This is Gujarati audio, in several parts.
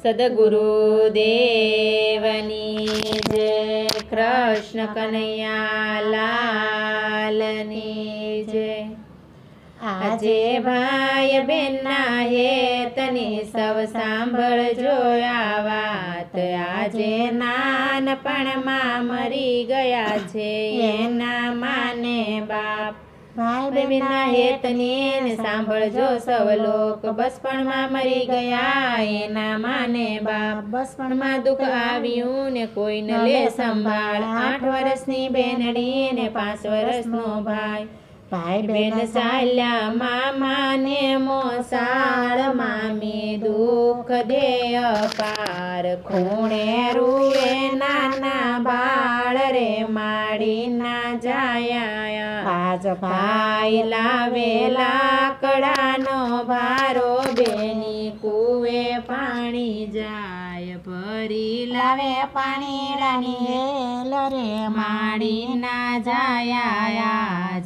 સદગુરુ દેવની જય કૃષ્ણ કનૈયા લાલની જય આજે ભાઈ બેનના હેતની સૌ સાંભળજો આ વાત આજે નાનપણમાં મરી ગયા છે એના માને બાપ ભાઈ બેનના હેતની સાંભળજો સવ લોક બચપણમાં મરી ગયા એના માને બાપ. બચપણમાં દુઃખ આવ્યું ને કોઈ ન લે સંભાળ. આઠ વર્ષની બેનડી ને પાંચ વર્ષનો ભાઈ. ભાઈ બેન સાલ્યા ચાલ્યા મામાને મોસાળ મામી દુઃખ દે અપાર. ખૂણે રૂએ નાના બાળ રે માડી ના જાયા. આજ ભાઈ લાવે લાકડાનો ભારો બેની કુવે પાણી જાય. ભરી લાવે પાણી રાણી રે માડી ના જાયા.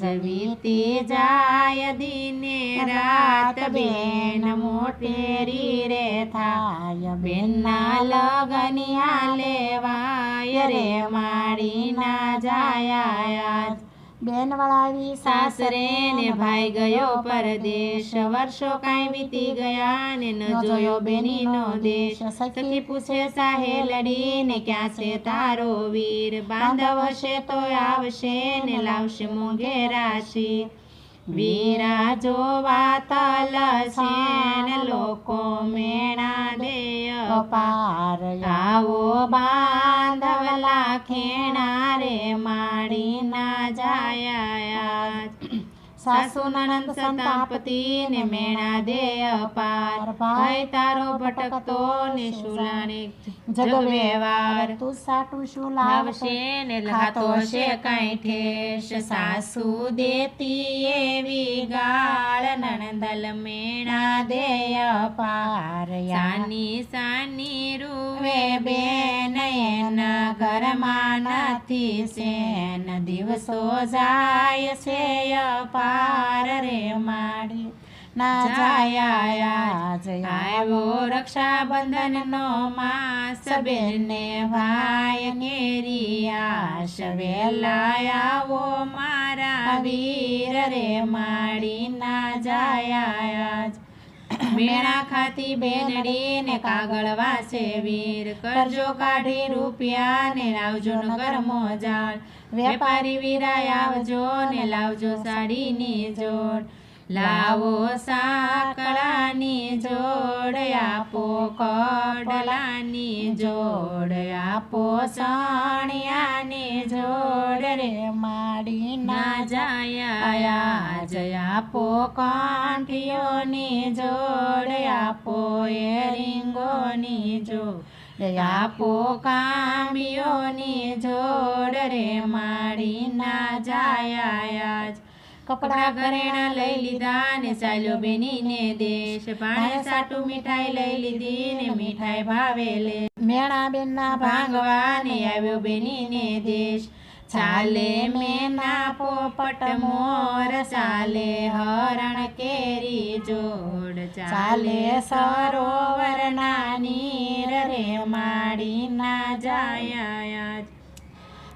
વીતી જાય દિને રાત બેન મોટેરી રે થાય. બેનના લગનિયા લેવાય રે મારી ના જાયા બેન વળાવી સાસરે ને ભાઈ ગયો પરદેશ. વર્ષો કાંઈ વીતી ગયા ને ન જોયો બેની નો દેશ. સખી પૂછે સાહેલડી ને ક્યાં છે તારો વીર? બાંધવ હશે તો આવશે ને લાવશે મોંઘે રાશિ. વીરા જોવા તલ છે ને લોકો દે પાર આવો બાંધવલા ખેણા રે માડી ના જાયા સાસુ સંતાપતિ ને મેણા દે અપાર. ભાઈ તારો ભટકતો ને શુલાને જગવેવાર. તું સાટું શું ને ખાતો હશે કાંઈ ઠેશ સાસુ દેતી એવી ગાળ નણંદલ મેણા દે અપાર. યાની સાની રૂવે બેન ઘરમાં નથી સેન દિવસો જાય છે અપાર રે માડી ના જાયા આવ્યો રક્ષાબંધન નો માસ બેને ભાઈ કેરિયાશ વેલા આવો મારા વીર રે માડી ના જાયા મેણા ખાતી બેનડી ને કાગળ વાસે, વીર કરજો કાઢી રૂપિયા ને લાવજો નગર મોજાળ. વેપારી વીરાય આવજો ને લાવજો સાડીની જોડ. લાવો સાકળાની જોડ, આપો કડલાની જોડ, આપો સણિયાની જોડ. રે માડી ના જય આપો કાંઠીઓની જોડ, આપો એરિંગોની જોડ. આપો કામીઓની જોડ રે માડી ના જાયા કપડા ઘરેણા લઈ લીધા ને ચાલ્યો બેની ને દેશ. પાણી સાટું મીઠાઈ લઈ લીધી ને મીઠાઈ ભાવે લે. મેણા બેન ના ભાંગવા ને આવ્યો બેની ને દેશ. ચાલે મેના પોપટ મોર ચાલે હરણ કેરી જોડ ચાલે સરોવર નાની રે માડી ના જાય.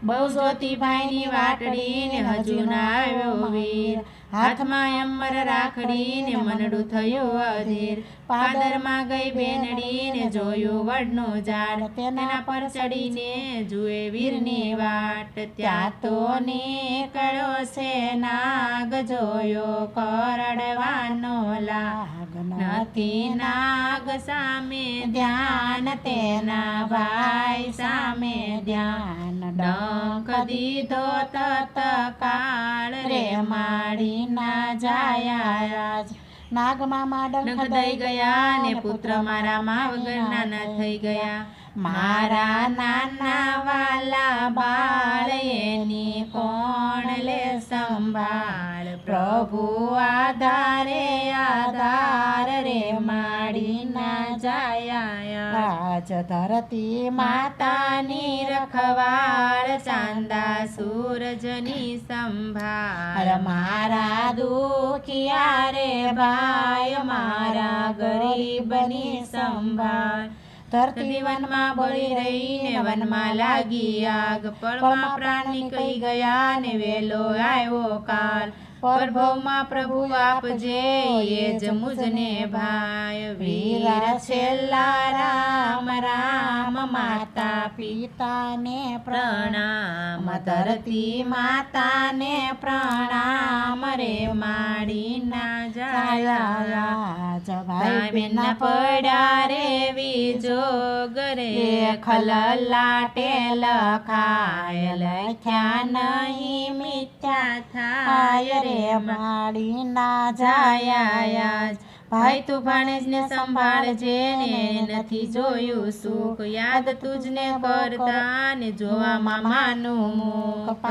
બહુ જ્યોતિભાઈની વાટડી ને હજુ ના આવ્યો વીર. હાથમાં અમર રાખડી ને મનડું થયું અધીર. પાદરમાં ગઈ બેનડી ને જોયું વડનું ઝાડ. તેના પર ચડીને જુએ વીરની વાટ. ત્યાં તો નીકળ્યો છે નાગ જોયો કરડવાનો લાગ. નથી નાગ સામે ધ્યાન, તેના ભાઈ સામે ધ્યાન. ડંખ દીધો તત કાળ રે માડી ના જાયા નાગ મામા ડંખ દઈ ગયા ને પુત્ર મારા મા વગર નાના થઈ ગયા. મારા નાના વાલા બાળ એની કોણ લે સંભાળ? પ્રભુ આધારે આધાર રે માડી ના જાયા આજ ધરતી માતાની રખવાળ ચાંદા સૂરજની સંભાળ. મારા દુખિયા રે ભાઈ મારા ગરીબની સંભાળ. ધરતી વનમાં બળી રહીને વનમાં લાગી આગ પળમાં પ્રાણ નીકળી ગયા ને વેલો આવ્યો કાલ. પ્રભવમાં પ્રભુ આપજે, એ જ મુજને ભાઈ. વીર છેલ્લા રામ રામ માતા પિતાને પ્રણામ. ધરતી માતાને પ્રણામ. રે માડી ના જાયા. ભાઈ બેના પડ્યા રે. વીજો ગરે ખલલાટે લખાય. લખ્યા નહીં મિથ્યા થાય રે. માડી ના જાયા ભાઈ તું ભાણેજને સંભાળજે ને નથી જોયું સુખ. યાદ તુજને કરતા ને જોવામાં માનું મુખ.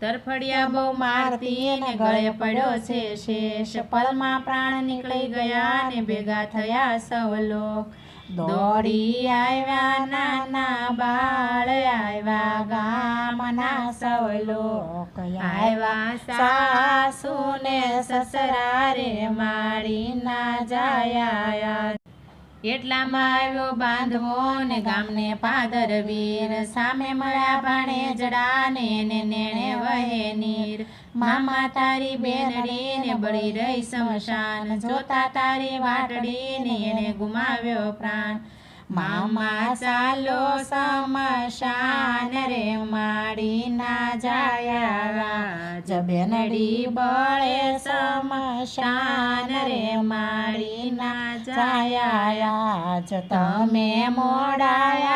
તરફડિયા બહુ મારતી ને ગળે પડ્યો છે શેષ. પલમાં પ્રાણ નીકળી ગયા ને ભેગા થયા સૌ લોક. દોડી આવ્યા નાના બાળ આવ્યા ગામના સૌ લોક. આવ્યા સાસુ ને સસરા રે મારી ના જાયા એટલામાં આવ્યો બાંધવો ને ગામને પાદર વીર. સામે મળ્યા ભાણે જડા ને નેણે વહે નીર. મામા તારી બેનડી ને બળી રહી શમશાન. જોતા તારી વાટડી ને એને ગુમાવ્યો પ્રાણ. મામા ચાલો સમશાન રે માડી ના જાયા જ બેનડી બળે સમશાન રે માડી ના જાયા જ તમે મોડા આવ્યા કેમ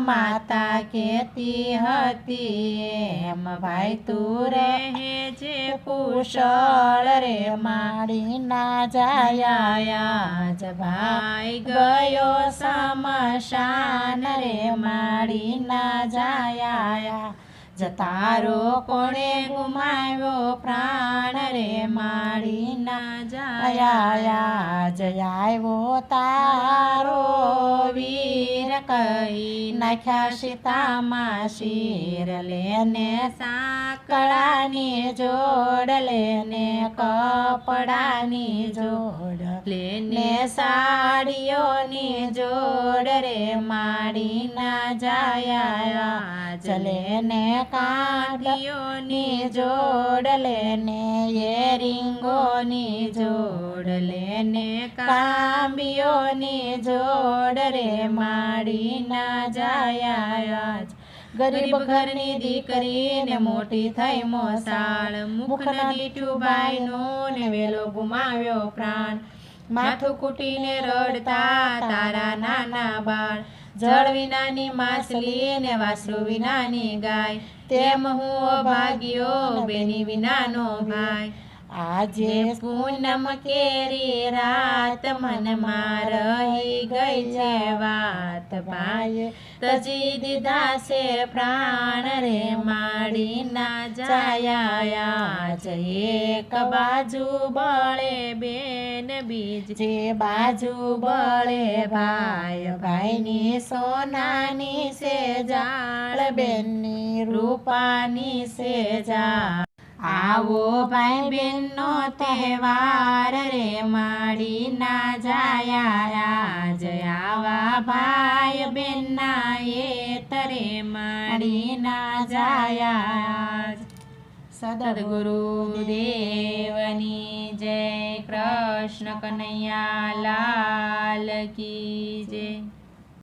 માતા કેતી હતી, એમ ભાઈ તું રહે જે કુશળ રે માડી ના જાયા. જ ભાઈ ગયો સમશાન રે માડી ના જાયા. જતારો કોણે ગુમાવ્યો પ્રાણ રે માળી ના જયા જાયા આવ્યો તારો વીર કહી નાખ્યા સીતામાં શીર લેને સાંકળાની જોડ, લેને કપડાની જોડ, લેને સાડીઓની જોડ રે માળી ના જાયા ચલે ને કાંડીઓની જોડ લેને એ રીંગોની જોડ કાંબીઓની જોડ રે માડી ના જાયા ગરીબ ઘરની દીકરી ને મોટી થઈ મોસાળ. મુખ દીઠું ભાઈનું ને વેલો ગુમાવ્યો પ્રાણ. માથું કૂટીને રડતા તારા નાના બાળ. જળ વિનાની માછલી ને વાસુ વિનાની ગાય. તેમ હું ભાગ્યો બેની વિનાનો ભાઈ આજે પૂનમ કેરી રાત મનમાં રહી ગઈ છે વાત ભાઈ. તજી દીધા છે પ્રાણ રે માડી ના જાયા જ એક બાજુ બળે બેન બીજે. બાજુ બળે ભાઈ ભાઈની સોનાની છે જાળ બેનની રૂપાની છે જાળ. આવો ભાઈ બેનનો તહેવાર રે, માડી ના જાયા જ આવા ભાઈ બેનના એ તરે માડી ના જાયા સદગુરુ દેવની જય, કૃષ્ણ કનૈયા લાલ કી જય.